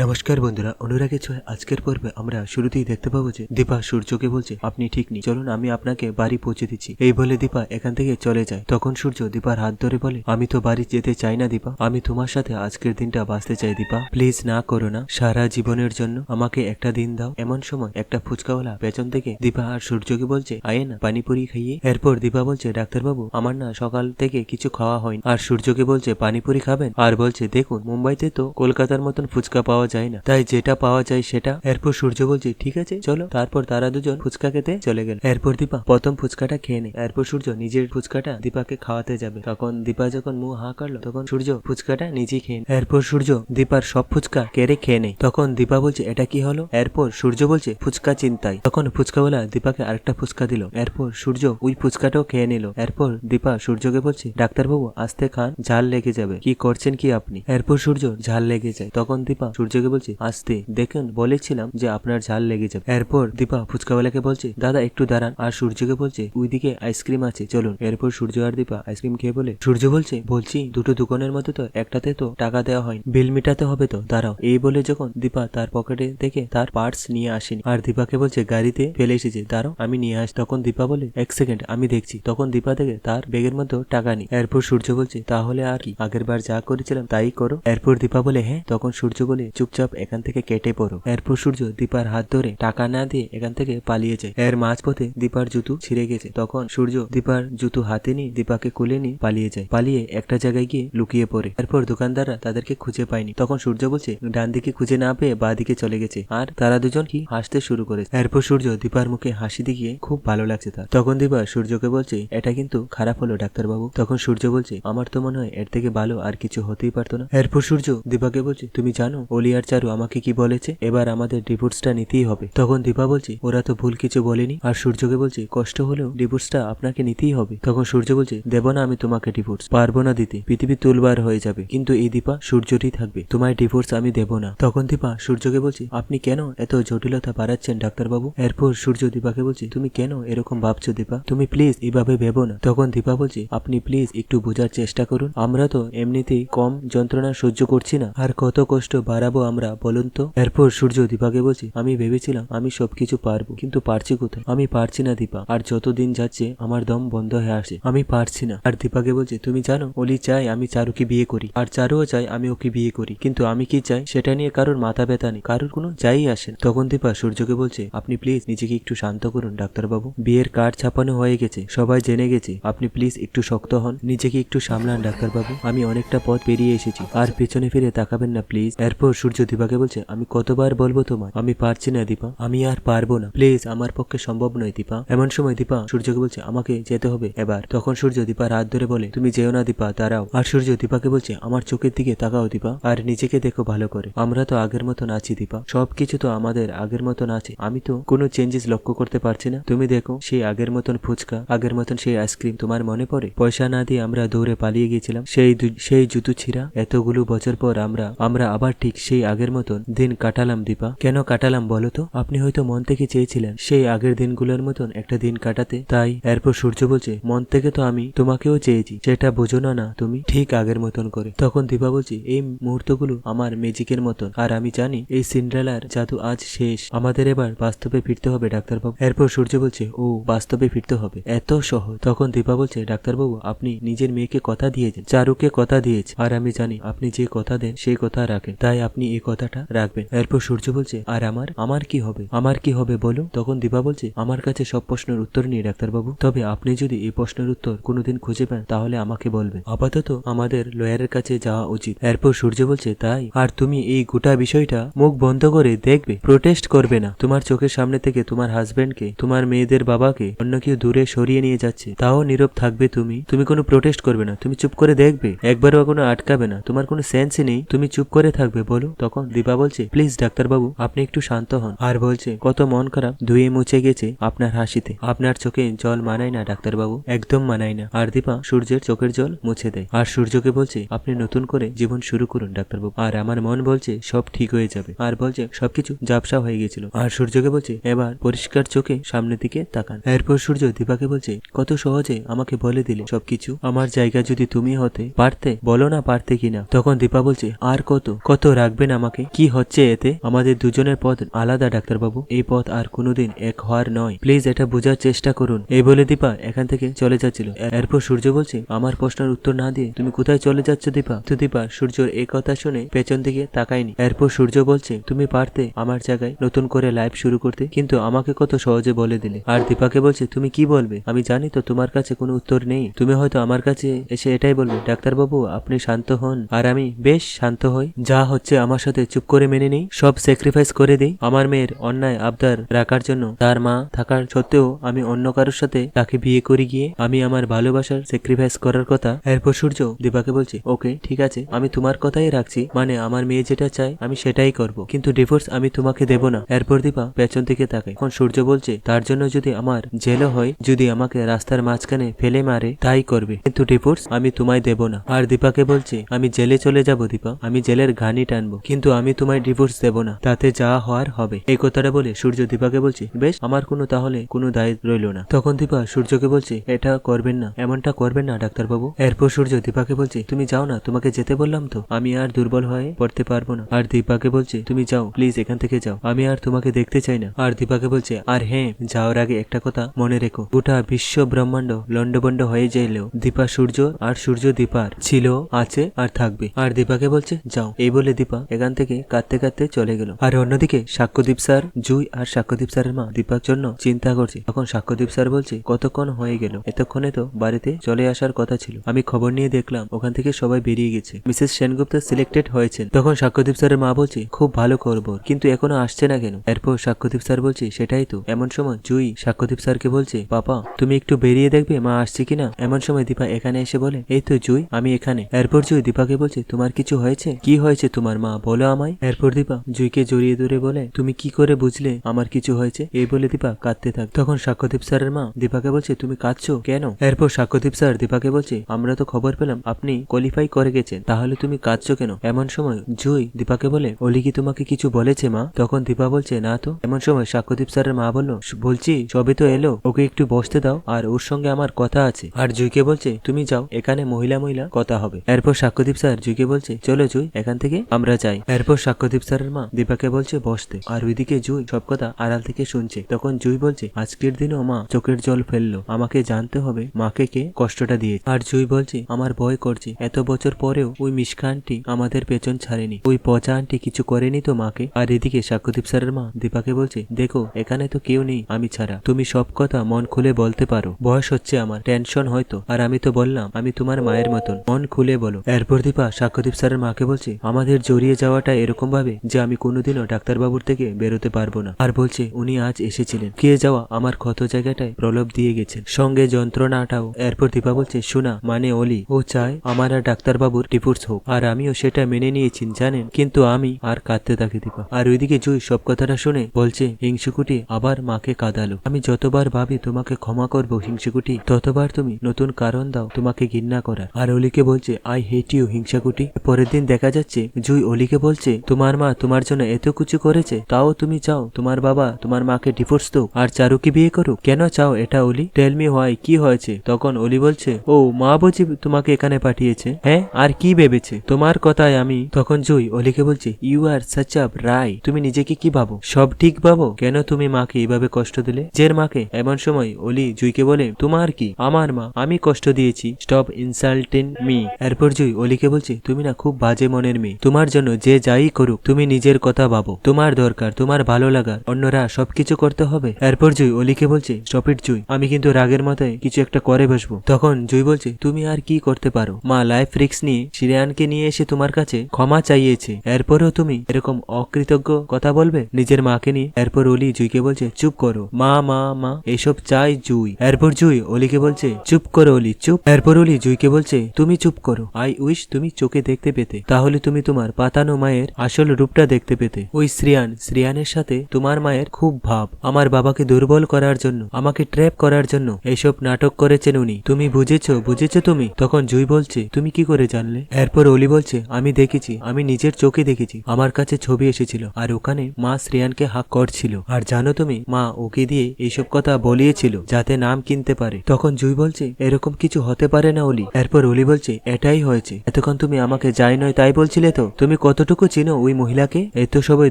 নমস্কার বন্ধুরা অনুরাগে ছয়। আজকের পর্বে আমরা শুরুতেই দেখতে পাবো যে দীপা সূর্যকে বলছে, আপনি ঠিক নেই। চলুন, আমি আপনাকে বাড়ি পৌঁছে দিচ্ছি। এই বলে দীপা এখান থেকে চলে যায়। তখন সূর্য দীপার হাত ধরে বলে, আমি তো বাড়ি যেতে চাই না দীপা। আমি তোমার সাথে আজকের দিনটা বাঁচতে চাই দীপা। প্লিজ না করো না। সারা জীবনের জন্য আমাকে একটা দিন দাও। এমন সময় একটা ফুচকাওয়ালা পেছন থেকে দীপা আর সূর্যকে বলছে, আয়ে না, পানিপুরি খাইয়ে। এরপর দীপা বলছে, ডাক্তারবাবু, আমার না সকাল থেকে কিছু খাওয়া হয়নি। আর সূর্যকে বলছে, পানিপুরি খাবেন? আর বলছে, দেখুন, মুম্বাইতে তো কলকাতার মতন ফুচকা পাওয়া যায় না। তাই যেটা পাওয়া যায় সেটা। এরপর সূর্য বলছে, ঠিক আছে, চলো। তারপর তারা দুজন ফুচকা খেতে চলে গেল। এরপর দীপা প্রথম ফুচকাটা খেয়ে নেয়। এরপর সূর্য নিজের ফুচকাটা দীপাকে খাওয়াতে যাবে। তখন দীপা যখন মুখ হা কাটলো তখন সূর্য ফুচকাটা নিজেই খেয়ে। এরপর সূর্য দীপার সব ফুচকা কেড়ে খেয়ে নেয়। তখন দীপা বলছে, এটা কি হলো? এরপর সূর্য বলছে, ফুচকা চিন্তাই। তখন ফুচকাওয়ালা দীপাকে আরেকটা ফুচকা দিল। এরপর সূর্য ওই ফুচকাটাও খেয়ে নিল। এরপর দীপা সূর্যকে বলছে, ডাক্তারবাবু, আস্তে খান, ঝাল লেগে যাবে। কি করছেন কি আপনি? এরপর সূর্য ঝাল লেগে যায়। তখন দীপা সূর্যকে বলছে আসতে দেখেন, বলেছিলাম যে আপনার ঝাল লেগে যাবে। এরপর দীপা ফুচকাওয়ালাকে বলছে, দাদা, একটু দাঁড়ান। আর সূর্যকে বলছে, ওইদিকে আইসক্রিম আছে, চলুন। এরপর সূর্য আর দীপা আইসক্রিম খেয়ে বলে, সূর্য বলছে, বলছি, দুটো দোকানের মধ্যে তো, একটাতে তো টাকা দেওয়া হয়নি। বিল মিটাতে হবে তো, দাঁড়াও। এই বলে যখন দীপা তার পকেটে থেকে তার পার্টস নিয়ে আসেনি, আর দীপাকে বলছে, গাড়িতে ফেলে এসেছে, দাঁড়াও, আমি নিয়ে আস। তখন দীপা বলে, এক সেকেন্ড, আমি দেখছি। তখন দীপা থেকে তার ব্যাগের মধ্যে টাকা নেই। এরপর সূর্য বলছে, তাহলে আর কি, আগের বার যা করেছিলাম, তাই করো। এরপর দীপা বলে হ্যাঁ? তখন সূর্য বলে চুপচাপ এখান থেকে কেটে পড়ো এরপর সূর্য দীপার হাত ধরে টাকা না দিয়ে এখান থেকে পালিয়ে যায়। এর মাঝপথে দীপার জুতো ছিঁড়ে গেছে। তখন সূর্য দীপার জুতো হাতে নিয়ে দীপাকে কোলে নিয়ে পালিয়ে যায়। পালিয়ে একটা জায়গায় গিয়ে লুকিয়ে পড়ে। এরপর দোকানদাররা তাদেরকে খুঁজে পায়নি। তখন সূর্য বলছে, ডান দিকে খুঁজে না পেয়ে বা দিকে চলে গেছে। আর তারা দুজন কি হাসতে শুরু করে এরপর সূর্য দীপার মুখে হাসি দেখিয়ে খুব ভালো লাগছে তার। তখন দীপা সূর্যকে বলছে, এটা কিন্তু খারাপ হলো, ডাক্তারবাবু। তখন সূর্য বলছে, আমার তো মনে হয় এর থেকে ভালো আর কিছু হতেই পারতো না। এরপর সূর্য দীপাকে বলছে, তুমি জানো, অলি আর চারু আমাকে কি বলেছে? এবার আমাদের ডিভোর্সটা নিতেই হবে। তখন দীপা বলছে, ওরা তো ভুল কিছু বলেনি। আর সূর্যকে বলছে, কষ্ট হলেও ডিভোর্সটা আপনাকে নিতেই হবে। তখন সূর্য বলছে, দেব না আমি তোমাকে ডিভোর্স, পারব না দিতে। পৃথিবী তুলবার হয়ে যাবে। কিন্তু এই দীপা সূর্যরই থাকবে। তোমার ডিভোর্স আমি দেব না। তখন দীপা সূর্যকে বলছে, আপনি কেন এত জটিলতা বাড়াচ্ছেন, ডাক্তারবাবু? এরপর সূর্য দীপাকে বলছে, তুমি কেন এরকম ভাবছ দীপা? তুমি প্লিজ এভাবে ভেবো না। তখন দীপা বলছে, আপনি প্লিজ একটু বোঝার চেষ্টা করুন। আমরা তো এমনিতেই কম যন্ত্রণা সহ্য করছি না। আর কত কষ্ট বাড়াবো আমরা, বলুন তো? এরপর সূর্য দীপাকে বলছে, আমি ভেবেছিলাম আমি সবকিছু পারব, কিন্তু পারছি কোথায়? আমি পারছি না দীপা, আর যত দিন যাচ্ছে আমার দম বন্ধ হয়ে আসে আমি পারছি না। আর দীপাকে বলছে, তুমি জানো, অলি চাই আমি চারুকে বিয়ে করি, আর চারুও চাই আমি ওকে বিয়ে করি, কিন্তু আমি কি চাই সেটা নিয়ে কারোর মাথা ব্যথা নেই, কারোর কোনো যাই আসে। তখন দীপা সূর্যকে বলছে, আপনি প্লিজ নিজেকে একটু শান্ত করুন, ডাক্তারবাবু। বিয়ের কার্ড ছাপানো হয়ে গেছে, সবাই জেনে গেছে, আপনি প্লিজ একটু শক্ত হন, নিজেকে একটু সামলান, ডাক্তারবাবু। আমি অনেকটা পথ পেরিয়ে এসেছি, আর পেছনে ফিরে তাকাবেন না প্লিজ এরপর সূর্য দীপাকে বলছে, আমি কতবার বলব তোমায়? আমি পারছি না দীপা। আমি আর পারব না। প্লিজ, আমার পক্ষে সম্ভব নয় দীপা। এমন সময় দীপা সূর্যকে বলছে, আমাকে যেতে হবে এবার। তখন সূর্য দীপার রাত ধরে বলে, তুমি যেও না দীপা, দাঁড়াও। আর সূর্য দীপাকে বলছে, আমার চোখের দিকে তাকাও দীপা, আর নিজেকে দেখো ভালো করে। আমরা তো আগের মতন আছি দীপা। সবকিছু তো আমাদের আগের মতন আছে। আমি তো কোনো চেঞ্জেস লক্ষ্য করতে পারছি না। তুমি দেখো, সেই আগের মতন ফুচকা, আগের মতন সেই আইসক্রিম তোমার মনে পড়ে? পয়সা না দিয়ে আমরা দৌড়ে পালিয়ে গিয়েছিলাম। সেই সেই জুতো ছিঁড়া, এতগুলো বছর পর আমরা আমরা আবার ঠিক সেই আগের মতন দিন কাটালাম, দীপা। কেন কাটালাম বলো তো? আপনি হয়তো মন থেকে চেয়েছিলেন সেই আগের দিনগুলোর মতন একটা দিন কাটাতে। তাই এরপর সূর্য বলছে, মন থেকে তো আমি তোমাকেও চেয়েছি। সেটা বোঝো না না, তুমি ঠিক আগের মতন করে। তখন দীপা বলছি, এই মুহূর্তগুলো আমার ম্যাজিকের মতন। আর আমি জানি এই সিন্ড্রেলার জাদু আজ শেষ। আমাদের এবার বাস্তবে ফিরতে হবে, ডাক্তারবাবু। এরপর সূর্য বলছে, ও, বাস্তবে ফিরতে হবে। এত সহজ। তখন দীপা বলছে, ডাক্তারবাবু, আপনি নিজের মেয়েকে কথা দিয়েছেন। চারুকে কথা দিয়েছে। আর আমি জানি আপনি যে কথা দেন, সেই কথা রাখেন। তাই আপনি এই কথাটা রাখবেন। এরপর সূর্য বলছে, আর আমার? আমার কি হবে? আমার কি হবে বলো? তখন দীপা বলছে, আমার কাছে সব প্রশ্নের উত্তর নেই ডাক্তারবাবু। তবে আপনি যদি এই প্রশ্নের উত্তর কোনোদিন খুঁজে পান, তাহলে আমাকে বলবেন। আপাতত আমাদের লয়ারের কাছে যাওয়া উচিত। এরপর সূর্য বলছে, তাই? আর তুমি এই গোটা বিষয়টা মুখ বন্ধ করে দেখবে প্রোটেস্ট করবে না। তোমার চোখের সামনে থেকে তোমার হাজবেন্ডকে তোমার মেয়েদের বাবাকে অন্য কেউ দূরে সরিয়ে নিয়ে যাচ্ছে। তাও নীরব থাকবে তুমি। তুমি কোনো প্রোটেস্ট করবে না। তুমি চুপ করে দেখবে। একবারও কোনো আটকাবে না। তোমার কোনো সেন্সই নেই। তুমি চুপ করে থাকবে, বলো। তখন দীপা বলছে, প্লিজ ডাক্তারবাবু, আপনি একটু শান্ত হন। আর বলছে, কত মন খারাপ, ধুয়ে মুছে গেছে আপনার হাসিতে। আপনার চোখে জল মানায় না ডাক্তারবাবু, একদম মানায় না। আর দীপা সূর্যের চোখের জল মুছে দেয়। আর সূর্যকে বলছে, আপনি নতুন করে জীবন শুরু করুন ডাক্তারবাবু। আর আমার মন বলছে, সব ঠিক হয়ে যাবে। আর বলছে, সবকিছু জাপসা হয়ে গেছিল। আর সূর্যকে বলছে, এবার পরিষ্কার চোখে সামনের দিকে তাকান। এরপর সূর্য দীপাকে বলছে, কত সহজে আমাকে বলে দিলে সবকিছু। আমার জায়গা যদি তুমি হতে পারতে, বলো না পারতে কিনা? তখন দীপা বলছে, আর কত? কত রাখবেন বলবেন আমাকে? কি হচ্ছে এতে? আমাদের দুজনের পথ আলাদা, ডাক্তারবাবু। এই পথ আর কোনোদিন এক হওয়ার নয়। প্লিজ এটা বোঝার চেষ্টা করুন। এই বলে দীপা এখান থেকে চলে যাচ্ছিল। এরপর সূর্য বলছে, আমার প্রশ্নের উত্তর না দিয়ে তুমি কোথায় চলে যাচ্ছ দীপা? তো দীপা সূর্যর এই কথা শুনে পেছন দিকে তাকায়নি। এরপর সূর্য বলছে, তুমি পারতে আমার জায়গায় নতুন করে লাইফ শুরু করতে, কিন্তু আমাকে কত সহজে বলে দিলে। আর দীপাকে বলছে, তুমি কি বলবে? আমি জানি তো তোমার কাছে কোনো উত্তর নেই। তুমি হয়তো আমার কাছে এসে এটাই বলবে। ডাক্তারবাবু, আপনি শান্ত হন। আর আমি বেশ শান্ত হই। যা হচ্ছে আমার সাথে চুপ করে মেনে নেই, সব স্যাক্রিফাইস করে দিই। আমার মেয়ের অন্যায় আবদার রাখার জন্য তার মা থাকার সত্ত্বেও আমি অন্য কারোর সাথে তাকে বিয়ে করে গিয়ে আমি আমার ভালোবাসার স্যাক্রিফাইস করার কথা। এরপর সূর্য দীপাকে বলছে, ওকে, ঠিক আছে, আমি তোমার কথাই রাখছি। মানে আমার মেয়ে যেটা চায়, আমি সেটাই করব। কিন্তু ডিভোর্স আমি তোমাকে দেব না। এরপর দীপা পেছন থেকে তাকায়। এখন সূর্য বলছে, তার জন্য যদি আমার জেলও হয়, যদি আমাকে রাস্তার মাঝখানে ফেলে মারে, তাই করবে। কিন্তু ডিভোর্স আমি তোমায় দেব না। আর দীপাকে বলছে, আমি জেলে চলে যাব দীপা, আমি জেলের ঘানি টানবো। কিন্তু আমি তোমায় ডিভোর্স দেব না। তাতে যা হওয়ার হবে। এই কথাটা বলে সূর্য দীপাকে বলছে, বেশ, আমার কোনো তাহলে কোনো দায় রইল না। তখন দীপা সূর্যকে বলছে, এটা করবেন না, এমনটা করবেন না, ডাক্তারবাবু। এরপর সূর্য দীপাকে বলছে, তুমি যাও না, তোমাকে যেতে বললাম তো। আমি আর দুর্বল হয়ে পড়তে পারব না। আর দীপাকে বলছে, তুমি যাও প্লিজ এখান থেকে যাও। আমি আর তোমাকে দেখতে চাই না। আর দীপাকে বলছে, আর হ্যাঁ যাওয়ার আগে একটা কথা মনে রেখো। গোটা বিশ্ব ব্রহ্মাণ্ড লন্ডবন্ড হয়ে যাইলেও দীপা সূর্য আর সূর্য দীপার ছিল, আছে আর থাকবে। আর দীপাকে বলছে, যাও। এই বলে দীপা এখান থেকে কাঁদতে কাঁদতে চলে গেল। আর অন্যদিকে সাক্ষ্যদীপ স্যার, জুই আর সাক্ষ্যদীপ স্যারের মা দীপার জন্য চিন্তা করছে। তখন সাক্ষ্যদীপ স্যার বলছে, কতক্ষণ হয়ে গেল? এতক্ষণে তো বাড়িতে চলে আসার কথা ছিল। আমি খবর নিয়ে দেখলাম, ওখান থেকে সবাই বেরিয়ে গেছে। মিসেস সেনগুপ্ত সিলেক্টেড হয়েছেন। তখন সাক্ষ্যদীপ স্যারের মা বলছে, খুব ভালো খবর, কিন্তু এখনও আসছে না কেন? এরপর সাক্ষ্যদীপ স্যার বলছে, সেটাই তো। এমন সময় জুই সাক্ষ্যদীপ স্যারকে বলছে পাপা তুমি একটু বেরিয়ে দেখবে, মা আসছে কিনা? এমন সময় দীপা এখানে এসে বলে, এই তো জুই, আমি এখানে। এরপর জুই দীপাকে বলছে, তোমার কিছু হয়েছে? কি হয়েছে তোমার মা? বলো আমায়। এরপর দীপা জুইকে জড়িয়ে ধরে বলে, তুমি কি করে বুঝলে আমার কিছু হয়েছে? এই বলে দীপা কাঁদতে থাক। তখন সাক্ষ্যদীপ স্যারের মা দীপাকে বলছে, তুমি কাঁদছো কেন? এরপর সাক্ষ্যদীপ স্যার দীপাকে বলছে, আমরা তো খবর পেলাম আপনি কোয়ালিফাই করে গেছেন, তাহলে তুমি কাঁদছো কেন? এমন সময় জুই দীপাকে বলে অলি কি তোমাকে কিছু বলেছে মা? তখন দীপা বলছে, না তো। এমন সময় সাক্ষ্যদীপ স্যারের মা বলল, বলছি, সবে তো এলো, ওকে একটু বসতে দাও, আর ওর সঙ্গে আমার কথা আছে। আর জুইকে বলছে, তুমি যাও, এখানে মহিলা মহিলা কথা হবে। এরপর সাক্ষ্যদীপ স্যার জুইকে বলছে, চলো জুই, এখান থেকে আমরা যাই। এরপর সাক্ষ্যদীপ স্যারের মা দীপাকে বলছে বসতে আর ওইদিকে জুই সব কথা আড়াল থেকে শুনছে। তখন জুই বলছে, আজকের দিনও মা চোখের জল ফেলল। আমাকে জানতে হবে মাকে কে কষ্টটা দিয়েছে। আর জুই বলছে, আমার ভয় করছে। এত বছর পরেও ওই মিশকা আন্টি আমাদের পেছন ছাড়েনি। ওই পচা আন্টি কিছু করেনি তো মাকে? আর এদিকে সাক্ষ্যদীপ স্যারের মা দীপাকে বলছে, দেখো, এখানে তো কেউ নেই আমি ছাড়া। তুমি সব কথা মন খুলে বলতে পারো। বয়স হচ্ছে আমার, টেনশন হয়তো। আর আমি তো বললাম, আমি তোমার মায়ের মতন। মন খুলে বলো। এরপর দীপা সাক্ষ্যদীপ স্যারের মাকে বলছে, আমাদের জড়িয়ে যাওয়াটা এরকম ভাবে যে আমি কোনোদিনও ডাক্তারবাবুর থেকে বেরোতে পারব না। আর বলছে, উনি আজ এসেছিলেন। কে যাওয়া আমার ক্ষত জায়গাটায় প্রলোভ দিয়ে গেছেন। সঙ্গে যন্ত্রণাটাও। এরপর দীপা বলছে, শোনা মানে অলি, ও চায় আমার আর ডাক্তারবাবুর ডিভোর্স হোক। আর আমিও সেটা মেনে নিয়েছি, জানেন? কিন্তু আমি আর কাঁদতে থাকি দীপা। আর ওইদিকে জুই সব কথাটা শুনে বলছে, হিংসুকুটি আবার মাকে কাঁদালো। আমি যতবার ভাবি তোমাকে ক্ষমা করব, হিংসুকুটি, ততবার তুমি নতুন কারণ দাও, তোমাকে ঘৃণা করার। আর অলিকে বলছে, আই হেট ইউ, হিংসাকুটি। পরের দিন দেখা যাচ্ছে, জুই অলিকে বলছে, তোমার মা তোমার জন্য এত কিছু করেছে, তাও তুমি চাও তোমার বাবা তোমার মাকে ডিভোর্স দাও আর চারুকে বিয়ে করো কেন চাও এটা অলি? টেল মি হয় কি হয়েছে? তখন অলি বলছে, ও, মা বুঝি তোমাকে এখানে পাঠিয়েছে হ্যাঁ? আর কি ভেবেছে? তোমার কথায় আমি তখন জুই অলিকে বলছে ইউ আর সাচ আপ রাই তুমি নিজেকে কি ভাবো? সব ঠিক ভাবো, কেন তুমি মাকে এভাবে কষ্ট দিলে? জের মাকে, এমন সময় অলি জুইকে বলে, তোমার কি? আমার মা, আমি কষ্ট দিয়েছি স্টপ ইনসাল্টেন মি এরপর জুই অলিকে বলছে, তুমি না খুব বাজে মনের মেয়ে, তোমার জন্য যে যাই করুক, তুমি নিজের কথা ভাবো। তোমার দরকার, তোমার ভালো লাগার। অন্যরা সবকিছু করতে হবে। এরপর জুই অলিকে বলছে স্টপ ইট জুই, আমি কিন্তু রাগের মাথায় কিছু একটা করে বসবো। তখন জুই বলছে, তুমি আর কি করতে পারো? মা লাইফ রিক্স নিয়ে সিরিয়ানকে নিয়ে এসে তোমার কাছে ক্ষমা চাইয়েছে। এরপরেও তুমি এরকম অকৃতজ্ঞ কথা বলবে? নিজের মাকে নিয়ে? এরপর অলি জুইকে বলছে, চুপ করো। মা মা মা, এসব চাই জুই। এরপর জুই অলিকে বলছে, চুপ করো অলি, চুপ। এরপর অলি জুইকে বলছে, তুমি চুপ করো। আই উইশ তুমি চোখে দেখতে পেতে। তাহলে তুমি তোমার পাতানো মায়ের আসল রূপটা দেখতে পেতে। ওই শ্রিয়ান, শ্রিয়ানের সাথে তোমার মায়ের খুব ভাব। আমার বাবাকে দুর্বল করার জন্য, আমাকে ট্র্যাপ করার জন্য এসব নাটক করেছেন উনি। তুমি বুঝেছ বুঝেছ তুমি? তখন জুই বলছে, তুমি কি করে জানলে? এরপর অলি বলছে, আমি দেখেছি, আমি নিজের চোখে দেখেছি। আমার কাছে ছবি এসেছিল, আর ওখানে মা শ্রেয়ানকে হাক করছিল। আর জানো তুমি, মা ওকে দিয়ে এইসব কথা বলিয়েছিল, যাতে নাম কিনতে পারে। তখন জুই বলছে, এরকম কিছু হতে পারে না অলি। এরপর অলি বলছে, এটাই হয়েছে। এতক্ষণ তুমি আমাকে যাই নয় তাই বলছিলে তো? তুমি কতটুকু চিনো ওই মহিলাকে? এত সবাই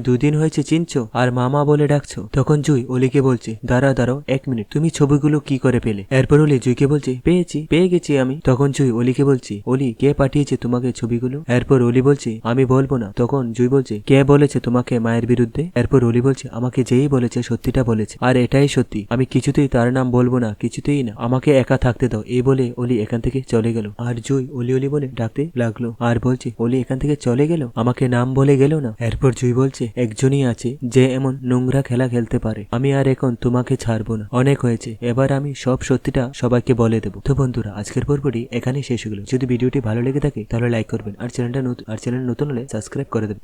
দুদিন হয়েছে চিনছো? আর মামা বলে ডাকছো? তখন জুই অলিকে বলছে, দাঁড়া, দাঁড়াও, এক মিনিট। তুমি ছবিগুলো কি করে পেলে? এরপর অলি জুইকে বলছে, পেয়েছি, পেয়ে গেছি আমি। তখন জুই অলিকে বলছি, অলি, কে পাঠিয়েছে তোমাকে ছবিগুলো? এরপর অলি বলছে, আমি বলব না। তখন জুই বলছে, কে বলেছে তোমাকে মায়ের বিরুদ্ধে? এরপর অলি বলছে, আমাকে যেই বলেছে, সত্যিটা বলেছে। আর এটাই সত্যি। আমি কিছুতেই তার নাম বলব না, কিছুতেই না। আমাকে একা থাকতে দাও। এই বলে অলি এখান থেকে চলে গেল। আর জুই অলি অলি বলে ডাকতে লাগল। আর বলছে, অলি এখান থেকে চলে গেল? আমাকে নাম বলে গেল না। এরপর জুই বলছে, একজনই আছে যে এমন নোংরা খেলা খেলতে পারে। আমি আর এখন তোমাকে ছাড়বো না। অনেক হয়েছে। এবার আমি সব সত্যিটা সবাইকে বলে দেবো। তো বন্ধুরা, আজকের পর্বটি এখানেই শেষ হলো যদি ভিডিওটি ভালো লেগে থাকে, তাহলে লাইক করবেন। আর চ্যানেলটা নতুন আর চ্যানেল নতুন হলে সাবস্ক্রাইব করে দেবেন।